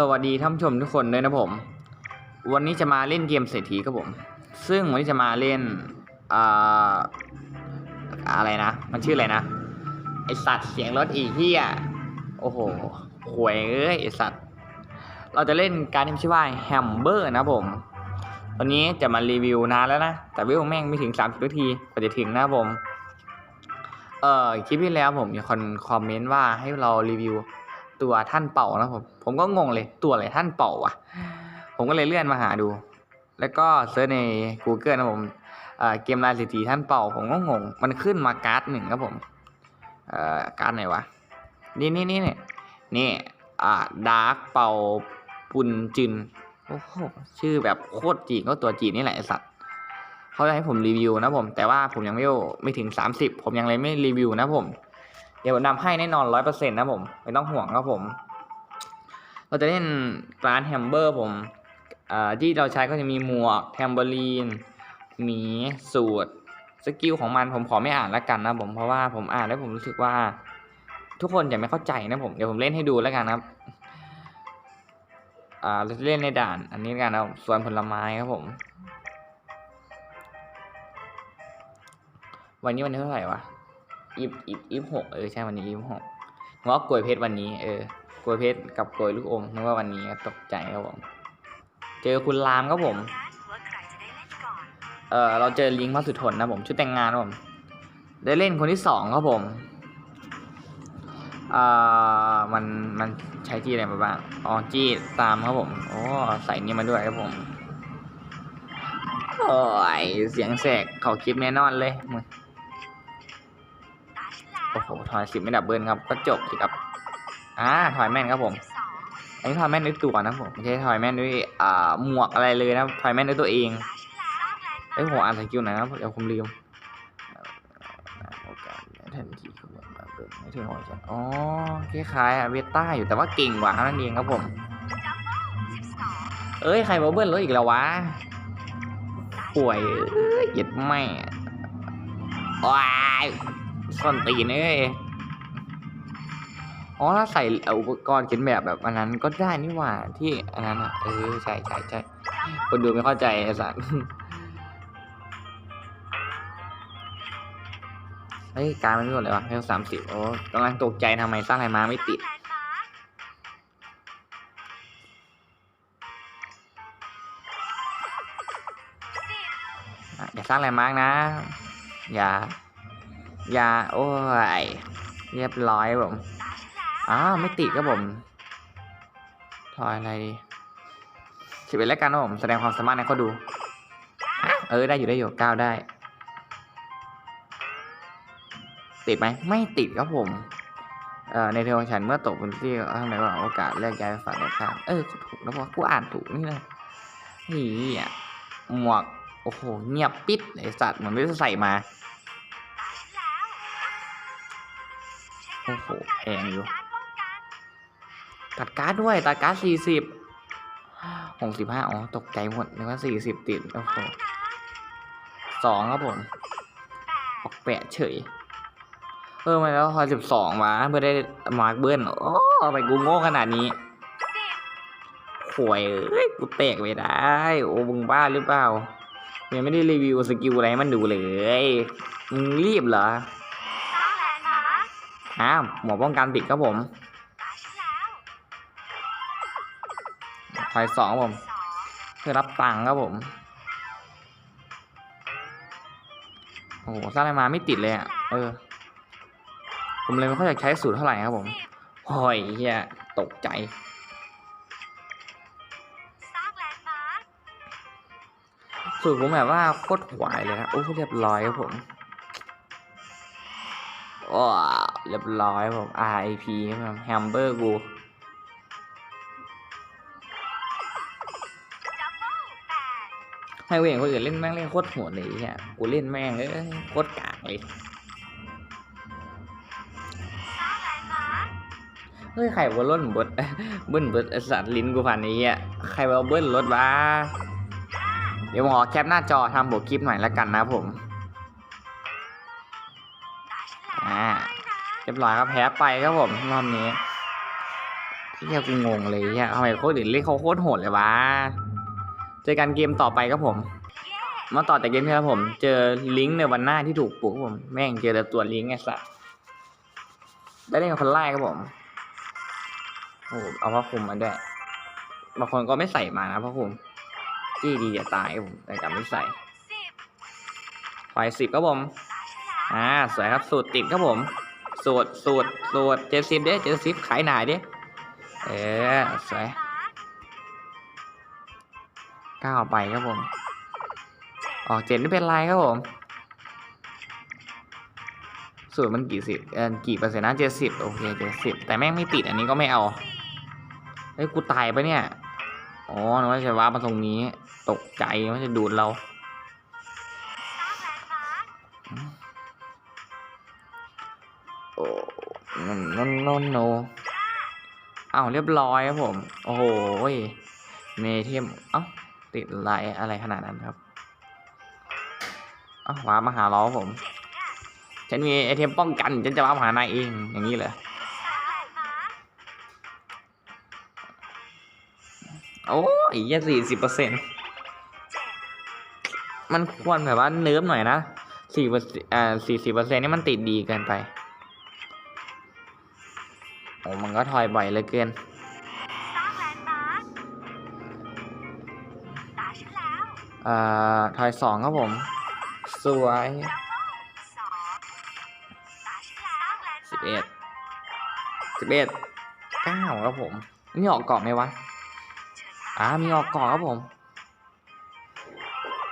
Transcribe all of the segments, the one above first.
สวัสดีท่านผู้ชมทุกคนด้วยนะผม วันนี้จะมาเล่นเกมเศรษฐีครับผม ซึ่งวันนี้จะมาเล่นอ่าอะไรนะ มันชื่ออะไรนะ ไอสัตว์เสียงรถอีกที่อะโอ้โหหวยเอ้ยไอสัตว์ เราจะเล่นการที่ชื่อว่าแฮมเบอร์นะผมวันนี้จะมารีวิวนานแล้วนะ แต่วิวแม่งไม่ถึง 30นาทีกว่าจะถึงนะผม เอ่อคลิปที่แล้วผมมีคนคอมเมนต์ว่าให้เรารีวิว ตัวท่านเป่านะผมผมก็งงเลยตัวอะไรท่านเป่าวะผมก็เลยเลื่อนมาหาดู แล้วก็เซิร์ชใน Google นะผมเอ่อเกมลายเศรษฐีท่านเป่า ผมก็งง มันขึ้นมาการ์ดหนึ่งครับผมเอ่อการ์ดไหนวะนี่นี่นี่นี่นี่อ่าดาร์กเป่าปุนจินโอ้โหชื่อแบบโคตรจีนก็ตัวจีนนี่แหละไอสัตว์เขาจะให้ผมรีวิวนะผม แต่ว่าผมยังไม่ไม่ถึง 30 ผมยังเลยไม่รีวิวนะผมเดี๋ยวผมนำให้แน่นอนร้อยเปอร์เซ็นต์นะผม ไม่ต้องห่วงครับผม เราจะเล่นกรานแฮมเบอร์ผมที่เราใช้ก็จะมีหมวกแทมเบอรีนหมีสูตรสกิลของมันผมขอไม่อ่านแล้วกันนะผมเพราะว่าผมอ่านแล้วผมรู้สึกว่า ทุกคนจะไม่เข้าใจนะผมเดี๋ยวผมเล่นให้ดูแล้วกันนะครับอ่าเราจะเล่นในด่านอันนี้กันนะครับสวนผลไม้ครับผม วันนี้วันที่เท่าไหร่วะ อีฟอีฟอีฟหกเออใช่วันนี้อีฟหกผมว่ากลวยเพชรวันนี้เออกลวยเพชรกับกลวยลูกอมนึกว่าวันนี้ตกใจครับผม เจอคุณรามครับผมเออเราเจอลิงพระสุทนนะผมชุดแต่งงานครับผม ได้เล่นคนที่สองครับผมอ่ามันมันใช้จีอะไรมาบ้างอ๋อจี้ตามครับผมโอ้ใส่นี่มาด้วยครับผมโอ้ยเสียงแสกเขาคลิปแน่นอนเลยมึง อ้โหถอยสิบไม่ดับเบิลครับก็จบสิครับอ่าถอยแม่นครับผม อันนี้ถอยแม่นด้วยตัวนะผมไม่ใช่ถอยแม่นด้วยอ่าหมวกอะไรเลยนะถอยแม่นด้วยตัวเองเอ้ยผมอ่านสกิลไหนนะเดี๋ยวผมลืมโอกาสทันทีขบวนมาเบิกไม่ถึงหัวใจอ๋อคล้ายๆอะเวต้าอยู่แต่ว่าเก่งกว่านั้นเองครับผมเอ้ยใครมาเบิ้ลรถอีกแล้ววะป่วยเอ้ยเหย็ดแม่ว้าย ส้นตีนเอ้ยอ๋อถ้าใส่อุปกรณ์เขียนแบบแบบอันนั้นก็ได้นี่หว่าที่อันนั้นอะเออใช่ใช่ใช่คนดูไม่เข้าใจไอ้สัสเฮ้ยการมันไม่หมดเลยวะเพียงสามสิบโอ้กำลังตกใจทำไมสร้างอะไรมาไม่ติดอย่าสร้างอะไรมากนะ อย่า ยาโอ้ยเรียบร้อยผมอ้าวไม่ติดครับผมทอยอะไรดีสิบเอ็ดแล้วกันครับผมแสดงความสามารถให้เขาดู เออได้อยู่ได้อยู่เก้าได้ ติดไหมไม่ติดครับผมเอ่อในเทวฉันเมื่อตกบนที่ทำไมว่าโอกาสเลือกย้ายไปฝั่งตรงข้ามเออถูกแล้วว่ากูอ่านถูกนี่เลยนี่อะหมวกโอ้โหเงียบปิดไอสัตว์เหมือนไม่ได้ใส่มา โอ้โหแพงอยู่ ตัดการ์ดด้วย ตัดการ์ดสี่สิบหกสิบห้าอ๋อ ตกใจหมดนึกว่าสี่สิบติด โอ้โหสองครับผม ออกแปะเฉย เออมาแล้วพอสิบสองมาเพื่อได้มาร์กเบิ้ลโอ้ไปกูโง่ขนาดนี้สิบหวยเอ้ย กูแตกไม่ได้ โอ้มึงบ้าหรือเปล่ายังไม่ได้รีวิวสกิลอะไรมันดูเลย มึงรีบเหรอ คอ้าวหมอป้องกันติดครับผมถอยสองครับผม เพื่อรับตังค์ครับผม โอ้โหสร้างอะไรมาไม่ติดเลยอะ เออ ผมเลยไม่ค่อยอยากใช้สูตรเท่าไหร่ครับผมสิบหอยเฮียตกใจสูตรผมแบบว่าโคตรหวายเลยนะโอ้เรียบร้อยครับผมว้า เรียบร้อยผม RIP ครับผมแฮมเบอร์กูให้เวงคนอื่นเล่นแม่งเล่นโคตรโหดเลยไเนี่ยกูเล่นแม่งเลยโคตรกากเลยเฮ้ยใครว่าล้นบดเบิ้ลเบิดสัตว์ลิ้นกูผ่านนี้อะใครว่าเบิ้ลรถวะเดี๋ยวผมอแคปหน้าจอทำบทคลิปหน่อยล้วกันนะผม อ่า เรียบร้อยครับแพ้ไปครับผมรอบนี้เฮียกูงงเลยเฮียทำไมโคตรอื่นเล่นเขาโคตรโหดเลยวะเจอกันเกมต่อไปครับผม มาต่อจากเกมที่แล้วผม เจอลิงก์ในวันหน้าที่ถูกปลุกผม แม่งเจอแต่ตัวลิงก์ไอ้สัสได้เล่นกับคนไล่ครับผมโอ้โหเอาผ้าคลุมมาด้วยบางคนก็ไม่ใส่มานะผ้าคลุมจี้ดีจะตายครับผมแต่กลับไม่ใส่ไฟสิบครับผม อ่าสวยครับสูตรติดครับผม สูตรสูตรสูตรเจ็ดสิบเด้เจ็ดสิบขายหนาเด้เออสวยก้าวไปครับผม ออกเจ็ดไม่เป็นไรครับผม สูตรมันกี่สิบเออกี่เปอร์เซ็นต์นะเจ็ดสิบโอเคเจ็ดสิบแต่แม่งไม่ติดอันนี้ก็ไม่เอาเฮ้ยกูตายปะเนี่ย อ๋อนึกว่าจะว่ามาตรงนี้ ตกใจว่าจะดูดเรา โอ้นนนนโนอ้าวเรียบร้อยครับผม โอ้โหยเมเทมเอ้าติดไลน์อะไรขนาดนั้นครับเอ้าวว้ามาหาเราผม ฉันมีไอเทมป้องกัน ฉันจะว้าร์ปหานายเอง อย่างนี้เลยสร้างแลนด์มาร์คโอ้ยยี่สี่สิบเปอร์เซ็นต์มันควรแบบว่าเนิร์ฟหน่อยนะสี่เปอร์อ่าสี่สิบเปอร์เซ็นต์นี่มันติดดีเกินไป อ้มันก็ถอยบ่อยเหลยเกินสร้างแลนด์มาร์คตาฉันแล้วอ่าถอยสองครับผม สวยดับเบิลสองตาฉันแล้วสร้างแลนด์สิบมาเอ็ร์ดคสิบเอ็ดเก้าครับผมนี่ออกกล่องไหมวะเชิญตาอ่ามีออกกล่องครับผม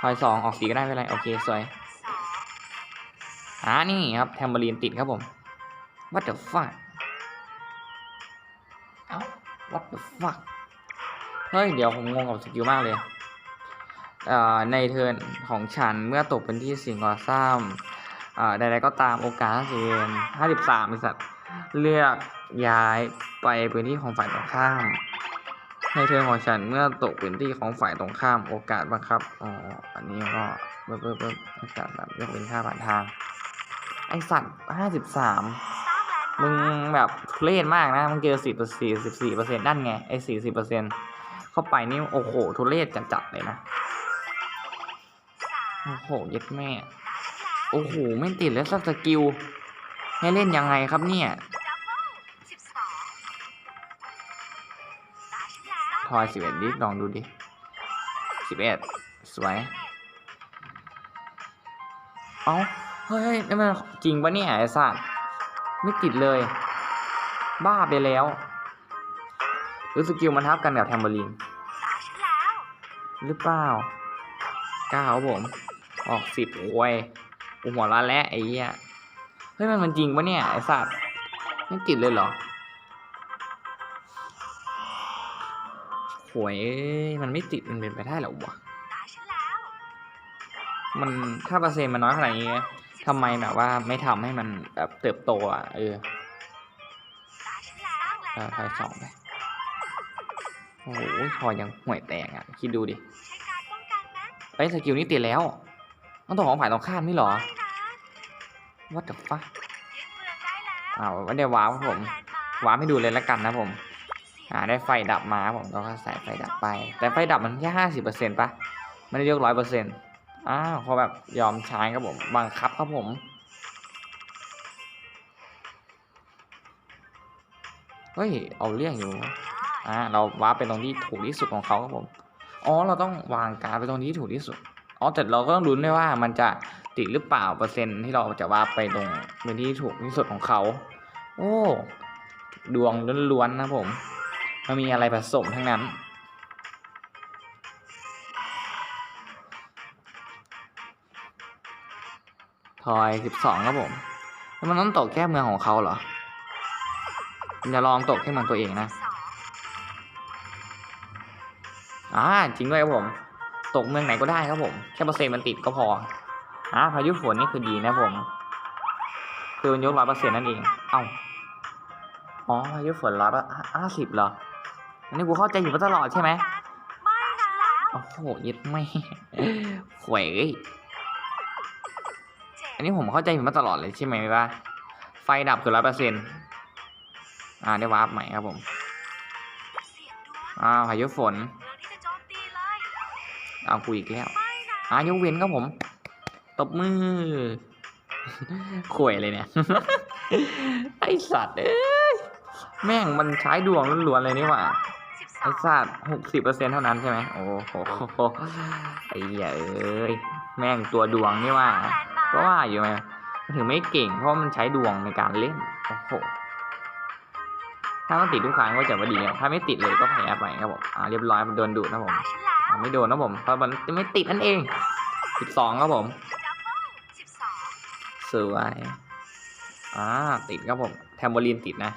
ถอยสองออกสีก็ได้ไม่เป็นไรโอเคสวยสองอ่านี่ครับแทมเบอรีนติดครับผม what the fuck เอ้า what the fuck เฮ้ย เดี๋ยวผมงงกับสกิลมากเลยอ่าในเทิร์นของฉันเมื่อตกเป็นที่สิ่งก่อสร้างอ่าใดๆก็ตามโอกาสสิบห้าสิบสามบริษัทเลือกย้ายไปพื้นที่ของฝ่ายตรงข้าม ในเทิร์นของฉันเมื่อตกพื้นที่ของฝ่ายตรงข้ามโอกาสบังคับ อ๋อ อันนี้ก็เบิ่มเบิ่มเบิ่มโอกาสแบบยกเว้นค่าผ่านทาง ไอสัตว์ห้าสิบสาม มึงแบบทุเรศมากนะ มึงเจอสี่สี่สิบสี่เปอร์เซ็นต์นั่นไงไอ้สี่สิบเปอร์เซ็นต์เข้าไปนี่โอ้โหทุเรศจัดๆเลยนะ โอ้โหเย็ดแม่ โอ้โหไม่ติดแล้วสักสกิล ให้เล่นยังไงครับเนี่ยทอยสิบเอ็ดดิลองดูดิสิบเอ็ดสวย เอ้า เฮ้ยนี่มันจริงปะเนี่ยไอ้สัตว์ ไม่ติดเลย บ้าไปแล้วหรือสกิลมันทับกันกับแทมเบอรีนตาฉันหรือเปล่าก้าครับผม ออกสิบโอ้ยกูหัวร้านแล้วไอ้เหี้ยเฮ้ยมันมันจริงปะเนี่ยไอ้สัตว์ไม่ติดเลยเหรอหวยมันไม่ติดมันเป็นไปได้หรอวะ มันถ้าเปอร์เซ็นต์มันน้อยขนาดนี้ ทำไมแบบว่าไม่ทำให้มันแบบเติบโตอะเออตาฉันแล้วเออทอยสองไปโอ้โหทอยยังห่วยแตกอะ คิดดูดิใช้การป้องกันนะเอ้ยสกิลนี้ติดแล้วต้องตัวของฝ่ายตรงข้ามนี่เหรอไม่นะ what the fuck ยึดเมืองได้แล้วอ้าวไม่ได้ว้าวครับผมสร้างแลนด์มาร์ควาร์ปให้ดูเลยแล้วกันนะผมเสียงอ่าได้ไฟดับมาผมก็ใส่ไฟดับไป แต่ไฟดับมันแค่ห้าสิบเปอร์เซ็นต์ปะไม่ได้ยกร้อยเปอร์เซ็นต์ อ้าวเขาแบบยอมใช้ครับผมบังคับครับผม เฮ้ย เอาเรื่องอยู่อ่าเราวาร์ปไปตรงที่ถูกที่สุดของเขาครับผม อ๋อ เราต้องวางการไปตรงที่ถูกที่สุด อ๋อ แต่เราก็ต้องลุ้นด้วยว่ามันจะติดหรือเปล่าเปอร์เซ็นต์ที่เราจะวาร์ปไปตรงพื้นที่ถูกที่สุดของเขา โอ้ ดวงล้วนๆนะผม มันมีอะไรผสมทั้งนั้น ทอยสิบสองครับผม แล้วมันต้องตกแค่เมืองของเขาเหรออย่าลองตกแค่เมืองตัวเองนะสองอ่าจริงด้วยครับผม ตกเมืองไหนก็ได้ครับผม แค่เปอร์เซ็นต์มันติดก็พออ่าพายุฝนนี่คือดีนะผม คือมันยกร้อยเปอร์เซ็นต์นั่นเอง เอ้า อ๋อพายุฝนร้อยห้าสิบเหรอ อันนี้กูเข้าใจอยู่มาตลอดใช่ไหมไม่นะแล้วโอ้โหยึดไม่หวยเอันนี้ผมเข้าใจอยู่มาตลอดเลยใช่ไหมว่า ไฟดับคือร้อยเปอร์เซ็นต์อ่าได้วาร์ปใหม่ครับผมอ้าพายุฝนเมืองที่จะโจมตีเลยอากูอีกแล้วไม่นะอายกเว้นครับผม ตบมือข่วยเลยเนี่ย ไอสัตว์เอ้ย แม่งมันใช้ดวงล้วนๆเลยนี่หว่าไอสัตว์หกสิบเปอร์เซ็นเท่านั้นใช่ไหมโอ้โหไอ้เหี้ยเอ้ย แม่งตัวดวงนี่หว่า ก็ว่าอยู่ไหมมันถึงไม่เก่งเพราะมันใช้ดวงในการเล่นโอ้โหถ้ามันติดทุกครั้งก็จะว่าดีครับถ้าไม่ติดเลยก็แพ้ไปครับผมอ่าเรียบร้อยมันโดนดูดนะผมอ่าไม่โดนนะผมเพราะมันไม่ติดนั่นเองสิบสองครับผมดับเบิลสิบสองสวยอ่าติดครับผมแทมโบลีนติดนะ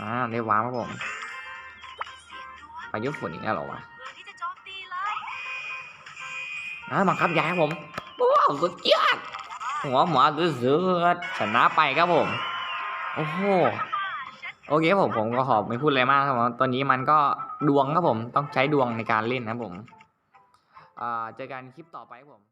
อ่าได้ว้าวครับผมเสียงดวงพายุฝนอีกแล้วหรอวะ อ่าบังคับย้ายครับผมว้าวสุดยอดหัวหมาสุดๆชนะไปครับผม โอ้โหโอเคครับผมผมก็ขอไม่พูดอะไรมากครับผมตอนนี้มันก็ดวงครับผมต้องใช้ดวงในการเล่นนะครับผมอ่าเจอกันคลิปต่อไปครับผม